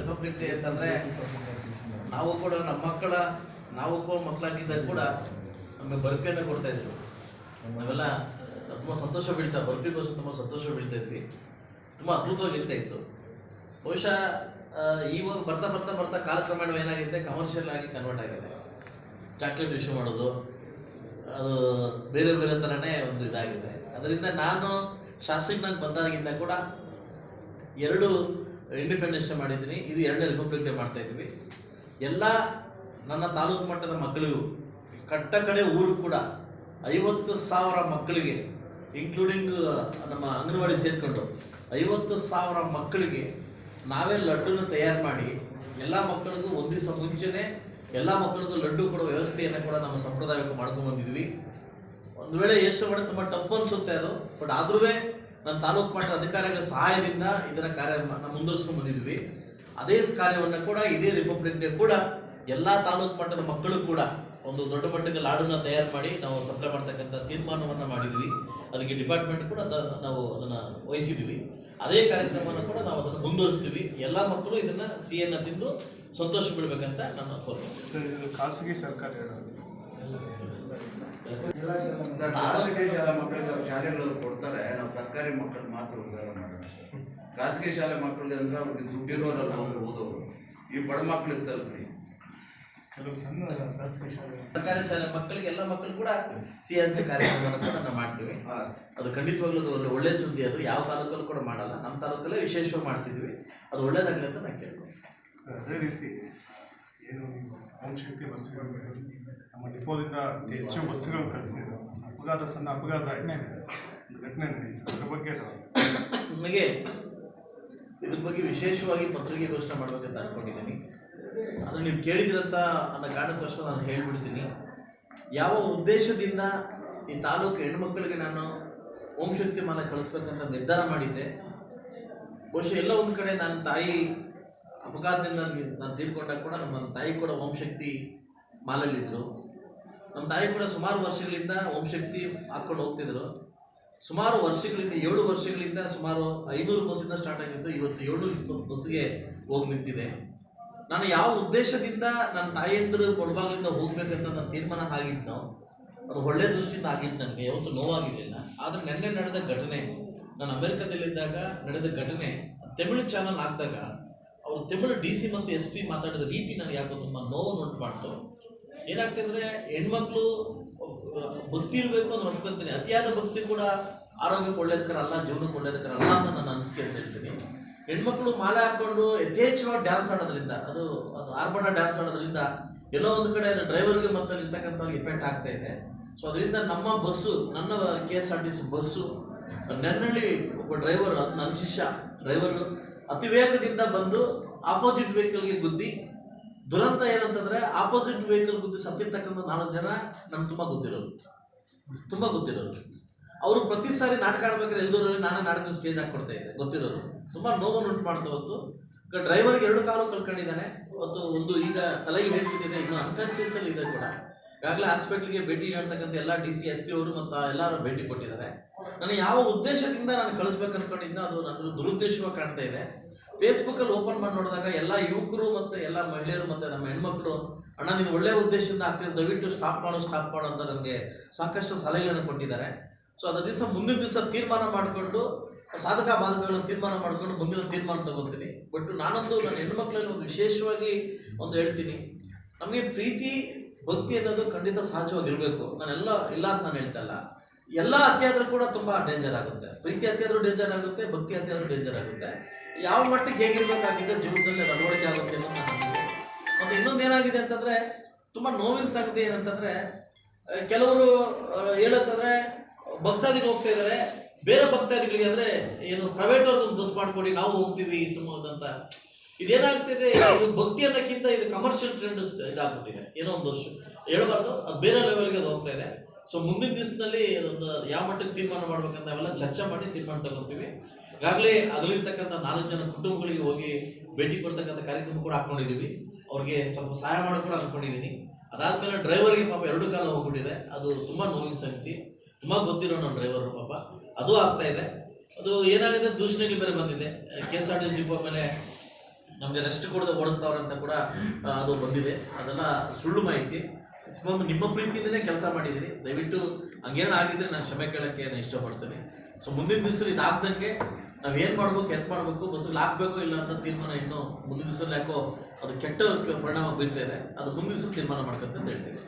Republic ಅಂತಂದರೆ ನಾವು ಕೂಡ ನಮ್ಮ ಮಕ್ಕಳ, ನಾವು ಕೂಡ ಮಕ್ಕಳಾಗಿದ್ದಾಗ ಕೂಡ ನಮಗೆ ಬರ್ಫಿಯನ್ನು ಕೊಡ್ತಾ ಇದ್ರು. ನಾವೆಲ್ಲ ತುಂಬ ಸಂತೋಷ ಬೀಳ್ತಾ ಬರ್ಫಿಗೋಸ್ಕರ ತುಂಬ ಸಂತೋಷ ಬೀಳ್ತಾ ಇದ್ವಿ. ತುಂಬ ಅದ್ಭುತವಾಗಿರ್ತಾ ಇತ್ತು. ಬಹುಶಃ ಇವಾಗ ಬರ್ತಾ ಬರ್ತಾ ಬರ್ತಾ ಕಾಲಕ್ರಮೇಣ ಏನಾಗಿದೆ ಕಮರ್ಷಿಯಲ್ ಆಗಿ ಕನ್ವರ್ಟ್ ಆಗಿದೆ. ಚಾಕ್ಲೇಟ್ ಇಶ್ಯೂ ಮಾಡೋದು, ಅದು ಬೇರೆ ಬೇರೆ ಥರನೇ ಒಂದು ಇದಾಗಿದೆ. ಅದರಿಂದ ನಾನು ಶಾಸಕನಾಗಿ ಬಂದಾಗಿಂದ ಕೂಡ ಎರಡು ಇಂಡಿಪೆಂಡೆನ್ಸ್ ಡೇ ಮಾಡಿದ್ದೀನಿ. ಇದು ಎರಡನೇ ರಿಪಬ್ಲಿಕ್ ಡೇ ಮಾಡ್ತಾ ಇದ್ದೀವಿ. ಎಲ್ಲ ನನ್ನ ತಾಲೂಕು ಮಟ್ಟದ ಮಕ್ಕಳಿಗೂ, ಕಟ್ಟ ಕಡೆ ಊರು ಕೂಡ ಐವತ್ತು ಸಾವಿರ ಮಕ್ಕಳಿಗೆ ಇನ್ಕ್ಲೂಡಿಂಗ್ ನಮ್ಮ ಅಂಗನವಾಡಿ ಸೇರಿಕೊಂಡು ಐವತ್ತು ಸಾವಿರ ಮಕ್ಕಳಿಗೆ ನಾವೇ ಲಡ್ಡನ್ನು ತಯಾರು ಮಾಡಿ, ಎಲ್ಲ ಮಕ್ಕಳಿಗೂ ಒಂದು ದಿವಸ ಮುಂಚೆನೇ ಎಲ್ಲ ಮಕ್ಕಳಿಗೂ ಲಡ್ಡು ಕೊಡೋ ವ್ಯವಸ್ಥೆಯನ್ನು ಕೂಡ ನಮ್ಮ ಸಂಪ್ರದಾಯಕ್ಕೆ ಮಾಡ್ಕೊಂಡು ಬಂದಿದ್ವಿ. ಒಂದು ವೇಳೆ ಎಷ್ಟು ಮಾಡಿ ತುಂಬ ಟಫ್ ಅನಿಸುತ್ತೆ ಅದು, ಬಟ್ ಆದ್ರೂ ನನ್ನ ತಾಲೂಕು ಮಟ್ಟದ ಅಧಿಕಾರಿಗಳ ಸಹಾಯದಿಂದ ಇದರ ಕಾರ್ಯ ಮುಂದುವರಿಸ್ಕೊಂಡು ಬಂದಿದ್ವಿ ಅದೇ ಕಾರ್ಯವನ್ನು ಕೂಡ ಇದೇ ರಿಪಬ್ಲಿಕ್ ಡೇ ಕೂಡ ಎಲ್ಲ ತಾಲೂಕು ಮಟ್ಟದ ಮಕ್ಕಳು ಕೂಡ ಒಂದು ದೊಡ್ಡ ಮಟ್ಟದ ಲಾಡನ್ನು ತಯಾರು ಮಾಡಿ ನಾವು ಸಪ್ಲೈ ಮಾಡ್ತಕ್ಕಂಥ ತೀರ್ಮಾನವನ್ನು ಮಾಡಿದ್ವಿ ಅದಕ್ಕೆ ಡಿಪಾರ್ಟ್ಮೆಂಟ್ ಕೂಡ ನಾವು ಅದನ್ನು ವಹಿಸಿದ್ವಿ ಅದೇ ಕಾರ್ಯಕ್ರಮವನ್ನು ಕೂಡ ನಾವು ಅದನ್ನು ಮುಂದುವರಿಸ್ತೀವಿ ಎಲ್ಲ ಮಕ್ಕಳು ಇದನ್ನ ಸಿಹಿಯನ್ನು ತಿಂದು ಸಂತೋಷ ಬಿಡಬೇಕಂತ ನನ್ನ ಕೋರಿಕೆ ಇದು ಖಾಸಗಿ ಸರ್ಕಾರ ಹೇಳೋದು ಸರ್, ಖಾಸಗಿ ಶಾಲಾ ಮಕ್ಕಳಿಗೆ ಅವ್ರು ಶಾಲೆಗಳು ಕೊಡ್ತಾರೆ ನಾವು ಸರ್ಕಾರಿ ಮಕ್ಕಳಿಗೆ ಮಾತ್ರ ಉದ್ಧಾರ ಮಾಡೋಣ ಖಾಸಗಿ ಶಾಲೆ ಮಕ್ಕಳಿಗೆ ಅಂದ್ರೆ ಅವ್ರಿಗೆ ದುಡ್ಡಿರೋರಲ್ಲ ಅವ್ರು ಓದೋರು. ಈ ಬಡ ಮಕ್ಕಳಿಗೆ ತಲುಪಿ. ಕೆಲವು ಸಣ್ಣ ಖಾಸಗಿ ಶಾಲೆ ಸರ್ಕಾರಿ ಶಾಲೆ ಮಕ್ಕಳಿಗೆ ಎಲ್ಲ ಮಕ್ಕಳು ಕೂಡ ಸಿ ಹಂಚೆ ಕಾರ್ಯಕ್ರಮವನ್ನು ಕೂಡ ನಾವು ಮಾಡ್ತೀವಿ. ಅದು ಖಂಡಿತವಾಗ್ಲೂ ಅದು ಒಂದು ಒಳ್ಳೆ ಸುದ್ದಿ. ಅದು ಯಾವ ತಾಲೂಕಲ್ಲೂ ಕೂಡ ಮಾಡಲ್ಲ. ನಮ್ಮ ತಾಲೂಕಲ್ಲೇ ವಿಶೇಷವಾಗಿ ಮಾಡ್ತಿದ್ವಿ. ಅದು ಒಳ್ಳೇದಾಗಲಿ ಅಂತ ನಾನು ಕೇಳ್ಕೊಂಡು ಅದೇ ರೀತಿ ಏನು ಶಕ್ತಿ ಬಸ್ಸುಗಳು ನಮ್ಮ ಡಿಪೋದಿಂದ ಹೆಚ್ಚು ಬಸ್ಸುಗಳು ಕಳಿಸಿದ್ರು ಅಪಘಾತ ಸಣ್ಣ ಅಪಘಾತ ಘಟನೆ ಘಟನೆ ಅದ್ರ ಬಗ್ಗೆ. ನಿಮಗೆ ಇದ್ರ ಬಗ್ಗೆ ವಿಶೇಷವಾಗಿ ಪತ್ರಿಕೆ ಘೋಷಣೆ ಅಂತ ಅನ್ಕೊಂಡಿದ್ದೀನಿ. ಅದು ನೀವು ಕೇಳಿದ್ರಂತ ಅನ್ನೋ ಕಾರಣಕ್ಕೋಸ್ಕರ ನಾನು ಹೇಳ್ಬಿಡ್ತೀನಿ. ಯಾವ ಉದ್ದೇಶದಿಂದ ಈ ತಾಲೂಕು ಹೆಣ್ಮಕ್ಳಿಗೆ ನಾನು ಓಂ ಶಕ್ತಿ ಮಾಲ ಕಳಿಸ್ಬೇಕಂತ ನಿರ್ಧಾರ ಮಾಡಿದ್ದೆ, ಬಹುಶಃ ಎಲ್ಲ ಒಂದು ಕಡೆ ನನ್ನ ತಾಯಿ ಅಪಘಾತದಿಂದ ನಾನು ತೀರ್ಕೊಂಡಾಗ ಕೂಡ ನಮ್ಮ ತಾಯಿ ಕೂಡ ಓಂ ಶಕ್ತಿ ಮಾಲಲ್ಲಿದ್ದರು ನಮ್ಮ ತಾಯಿ ಕೂಡ ಸುಮಾರು ವರ್ಷಗಳಿಂದ ಓಂ ಶಕ್ತಿ ಹಾಕ್ಕೊಂಡು ಹೋಗ್ತಿದ್ರು. ಸುಮಾರು ವರ್ಷಗಳಿಂದ, ಏಳು ವರ್ಷಗಳಿಂದ ಸುಮಾರು ಐನೂರು ಬಸ್ಸಿಂದ ಸ್ಟಾರ್ಟ್ ಆಗಿತ್ತು. ಇವತ್ತು ಏಳು ಇಪ್ಪತ್ತು ಬಸ್ಗೆ ಹೋಗಿ ನಿಂತಿದೆ. ನಾನು ಯಾವ ಉದ್ದೇಶದಿಂದ ನನ್ನ ತಾಯಂದಿರು ಕೊಡಬಾಗ್ಲಿಂದ ಹೋಗ್ಬೇಕಂತ ನನ್ನ ತೀರ್ಮಾನ ಆಗಿದ್ದು ಅದು ಒಳ್ಳೆ ದೃಷ್ಟಿಯಿಂದ ಆಗಿದ್ದು ನನಗೆ. ಯಾವತ್ತು ನೋವಾಗಿರಲಿಲ್ಲ. ಆದರೆ ನೆನ್ನೆ ನಡೆದ ಘಟನೆ, ನಾನು ಅಮೆರಿಕದಲ್ಲಿದ್ದಾಗ ನಡೆದ ಘಟನೆ, ತಮಿಳು ಚಾನಲ್ ಹಾಕಿದಾಗ, ಅವರು ತಮಿಳು ಡಿ ಸಿ ಮತ್ತು ಎಸ್ ಪಿ ಮಾತಾಡಿದ ರೀತಿ ನನಗೆ ಯಾಕೋ ತುಂಬ ನೋವನ್ನು ಉಂಟು ಮಾಡ್ತು. ಏನಾಗ್ತಂದ್ರೆ ಹೆಣ್ಮಕ್ಳು ಭಕ್ತಿ ಇರಬೇಕು ಅಂತ ಅನ್ಕೊಂತೀನಿ ಅತಿಯಾದ ಭಕ್ತಿ ಕೂಡ ಆರೋಗ್ಯಕ್ಕೆ ಒಳ್ಳೇದಕರ ಅಲ್ಲ, ಜೀವನಕ್ಕೆ ಅಲ್ಲ ಅಂತ ನಾನು ಅನಿಸಿಕೆ ಅಂತ ಹೇಳ್ತೀನಿ. ಹೆಣ್ಮಕ್ಳು ಮಾಲೆ ಹಾಕೊಂಡು ಯಥೇಚ್ಛವಾಗಿ ಡ್ಯಾನ್ಸ್ ಆಡೋದ್ರಿಂದ, ಅದು ಅದು ಆರ್ಭಟ ಡ್ಯಾನ್ಸ್ ಆಡೋದ್ರಿಂದ ಎಲ್ಲೋ ಒಂದು ಕಡೆ ಅದು ಡ್ರೈವರ್ಗೆ ಮತ್ತೆ ಇರ್ತಕ್ಕಂಥವ್ರಿಗೆ ಇಫೆಕ್ಟ್ ಆಗ್ತಾ ಇದೆ. ಸೊ ಅದರಿಂದ ನಮ್ಮ ಬಸ್ಸು, ನನ್ನ K S R T C bus ನೆನ್ನಳ್ಳಿ ಒಬ್ಬ ಡ್ರೈವರ್ ಅದು ನನ್ನ ಶಿಷ್ಯ ಡ್ರೈವರು ಅತಿ ವೇಗದಿಂದ ಬಂದು ಆಪೋಸಿಟ್ ವೆಹಿಕಲ್ಗೆ ಗುದ್ದಿ ದುರಂತ ಏನಂತಂದ್ರೆ ಆಪೋಸಿಟ್ ವೆಹಿಕಲ್ ಗುದ್ದಿ ಸತ್ತಿರ್ತಕ್ಕಂಥ ನಾಲ್ಕು ಜನ ನಮ್ಗೆ ತುಂಬ ಗೊತ್ತಿರೋರು ತುಂಬ ಗೊತ್ತಿರೋರು ಅವರು ಪ್ರತಿ ಸಾರಿ ನಾಟಕ ಆಡ್ಬೇಕಾದ್ರೆ ಎಲ್ದೂರಲ್ಲಿ ನಾನೇ ನಾಟಕ ಸ್ಟೇಜ್ ಹಾಕ್ಕೊಡ್ತಾ ಇದ್ದೆ. ಗೊತ್ತಿರೋರು ತುಂಬ ನೋವನ್ನು ಉಂಟು ಮಾಡ್ತಾ ಹೊತ್ತು. ಈಗ ಡ್ರೈವರ್ಗೆ ಎರಡು ಕಾಲು ಕಳ್ಕೊಂಡಿದ್ದಾನೆ. ಮತ್ತು ಒಂದು ಈಗ ತಲೆಗೆ ಹೇಳ್ತಿದ್ದೇನೆ ಇನ್ನು ಅನ್ಕಾನ್ಶಿಯಸ್ ಇದೆ ಕೂಡ. ಈಗಾಗಲೇ ಹಾಸ್ಪಿಟ್ಲಿಗೆ ಭೇಟಿ ನೀಡ್ತಕ್ಕಂಥ ಎಲ್ಲ ಡಿ ಸಿ ಎಸ್ ಪಿ ಅವರು ಮತ್ತು ಎಲ್ಲರೂ ಭೇಟಿ ಕೊಟ್ಟಿದ್ದಾರೆ. ನಾನು ಯಾವ ಉದ್ದೇಶದಿಂದ ನಾನು ಕಳಿಸ್ಬೇಕು ಅನ್ಕೊಂಡಿದ್ನೋ ಅದು ನನ್ನ ದುರುದ್ದೇಶವಾಗಿ ಕಾಣ್ತಾ ಇದೆ. ಫೇಸ್ಬುಕ್ಕಲ್ಲಿ ಓಪನ್ ಮಾಡಿ ನೋಡಿದಾಗ ಎಲ್ಲ ಯುವಕರು ಮತ್ತು ಎಲ್ಲ ಮಹಿಳೆಯರು ಮತ್ತು ನಮ್ಮ ಹೆಣ್ಮಕ್ಳು, ಅಣ್ಣ, ನೀನು ಒಳ್ಳೆ ಉದ್ದೇಶದಿಂದ ಆಗ್ತಿದೆ, ದಯವಿಟ್ಟು ಸ್ಟಾಪ್ ಮಾಡು ಸ್ಟಾಪ್ ಮಾಡು ಅಂತ ನನಗೆ ಸಾಕಷ್ಟು ಸಲಹೆಗಳನ್ನು ಕೊಟ್ಟಿದ್ದಾರೆ. ಸೊ ಅದ ದಿವಸ ಮುಂದಿನ ದಿವಸ ತೀರ್ಮಾನ ಮಾಡಿಕೊಂಡು, ಸಾಧಕ ಬಾಧಕಗಳನ್ನು ತೀರ್ಮಾನ ಮಾಡಿಕೊಂಡು ಮುಂದಿನ ತೀರ್ಮಾನ ತಗೋತೀನಿ. ಬಟ್ ನಾನೊಂದು ನನ್ನ ಹೆಣ್ಮಕ್ಳಲ್ಲಿ ಒಂದು ವಿಶೇಷವಾಗಿ ಒಂದು ಹೇಳ್ತೀನಿ. ನಮಗೆ ಪ್ರೀತಿ, ಭಕ್ತಿ ಅನ್ನೋದು ಖಂಡಿತ ಸಹಜವಾಗಿರಬೇಕು. ನಾನೆಲ್ಲ, ಇಲ್ಲ ಅಂತ ನಾನು ಹೇಳ್ತಾ ಇಲ್ಲ. ಎಲ್ಲ ಅತಿಯಾದ್ರೂ ಕೂಡ ತುಂಬ ಡೇಂಜರ್ ಆಗುತ್ತೆ. ಪ್ರೀತಿ ಅತಿಯಾದ್ರೂ ಡೇಂಜರ್ ಆಗುತ್ತೆ, ಭಕ್ತಿ ಅತಿಯಾದ್ರೂ ಡೇಂಜರ್ ಆಗುತ್ತೆ. ಯಾವ ಮಟ್ಟಿಗೆ ಹೇಗಿರ್ಬೇಕಾಗಿದೆ ಜೀವನದಲ್ಲಿ ನಡವಳಿಕೆ ಆಗುತ್ತೆ ಮತ್ತು ಇನ್ನೊಂದು ಏನಾಗಿದೆ ಅಂತಂದರೆ, ತುಂಬ ನೋವಿನ ಸಂಗತಿ ಏನಂತಂದರೆ ಕೆಲವರು ಹೇಳತ್ತಂದ್ರೆ ಭಕ್ತಾದಿಗಳು ಹೋಗ್ತಾ ಇದ್ದಾರೆ ಬೇರೆ ಭಕ್ತಾದಿಗಳಿಗೆ ಅಂದರೆ, ಏನು ಪ್ರೈವೇಟ್ ಅವ್ರದ್ದು ಬಸ್ ಮಾಡ್ಕೊಡಿ, ನಾವು ಹೋಗ್ತೀವಿ ಈ ಇದೇನಾಗ್ತಿದೆ ಇದು ಭಕ್ತಿ ಅನ್ನೋಕ್ಕಿಂತ ಇದು ಕಮರ್ಷಿಯಲ್ ಟ್ರೆಂಡ್ ಇದಾಗ್ಬಿಟ್ಟಿದೆ. ಏನೋ ಒಂದು ವರ್ಷ. ಹೇಳ್ಬಾರ್ದು, ಅದು ಬೇರೆ ಲೆವೆಲ್ಗೆ ಅದು ಹೋಗ್ತಾ ಇದೆ. ಸೊ ಮುಂದಿನ ದಿವಸದಲ್ಲಿ ಒಂದು ಯಾವ ಮಟ್ಟಕ್ಕೆ ತೀರ್ಮಾನ ಮಾಡ್ಬೇಕಂತ ಅವೆಲ್ಲ ಚರ್ಚೆ ಮಾಡಿ ತೀರ್ಮಾನ ತಗೋತೀವಿ. ಈಗಾಗಲೇ ಅದರಲ್ಲಿರ್ತಕ್ಕಂಥ ನಾಲ್ಕು ಜನ ಕುಟುಂಬಗಳಿಗೆ ಹೋಗಿ ಭೇಟಿ ಕೊಡ್ತಕ್ಕಂಥ ಕಾರ್ಯಕ್ರಮ ಕೂಡ ಹಾಕೊಂಡಿದ್ದೀವಿ. ಅವ್ರಿಗೆ ಸ್ವಲ್ಪ ಸಹಾಯ ಮಾಡಿ ಕೂಡ ಅದಾದಮೇಲೆ ಅದಾದ್ಮೇಲೆ ಡ್ರೈವರ್ಗೆ ಪಾಪ ಎರಡು ಕಾಲ ಹೋಗ್ಬಿಟ್ಟಿದೆ. ಅದು ತುಂಬ ನೋವಿನ ಸಂಗತಿ. ತುಂಬ ಗೊತ್ತಿರೋ ನಮ್ಮ ಡ್ರೈವರ್ ಪಾಪ. ಅದು ಆಗ್ತಾ ಇದೆ. ಅದು ಏನಾಗಿದೆ? ದೂಷಣೆಗಳು ಬೇರೆ ಬಂದಿದೆ. K S R T C depot ಮೇಲೆ ನಮಗೆ ರೆಸ್ಟ್ ಕೊಡದೆ ಓಡಿಸ್ತಾವ್ರೆ ಅಂತ ಕೂಡ ಅದು ಬಂದಿದೆ. ಅದೆಲ್ಲ ಸುಳ್ಳು ಮಾಹಿತಿ. ಸುಮ್ಮನೆ ನಿಮ್ಮ ಪ್ರೀತಿಯಿಂದನೇ ಕೆಲಸ ಮಾಡಿದ್ದೀನಿ ದಯವಿಟ್ಟು ಹಂಗೇನು ಆಗಿದ್ರೆ ನಾನು ಕ್ಷಮೆ ಕೇಳೋಕ್ಕೆ ನಾನು ಇಷ್ಟಪಡ್ತೇನೆ. ಸೊ ಮುಂದಿನ ದಿವಸ ಇದಾಗ್ದಂಗೆ ನಾವು ಏನು ಮಾಡ್ಬೇಕು ಎತ್ ಮಾಡಬೇಕು, ಬಸ್ಸಲ್ಲಿ ಹಾಕ್ಬೇಕು ಇಲ್ಲ ಅಂತ ತೀರ್ಮಾನ ಇನ್ನು ಮುಂದಿನ ದಿವಸ ಯಾಕೋ ಅದು ಕೆಟ್ಟ ಪರಿಣಾಮ ಬೀಳ್ತಾ ಅದು ಮುಂದಿನ ದಿವಸ ತೀರ್ಮಾನ ಮಾಡ್ಕೊಂತ ಹೇಳ್ತೀನಿ.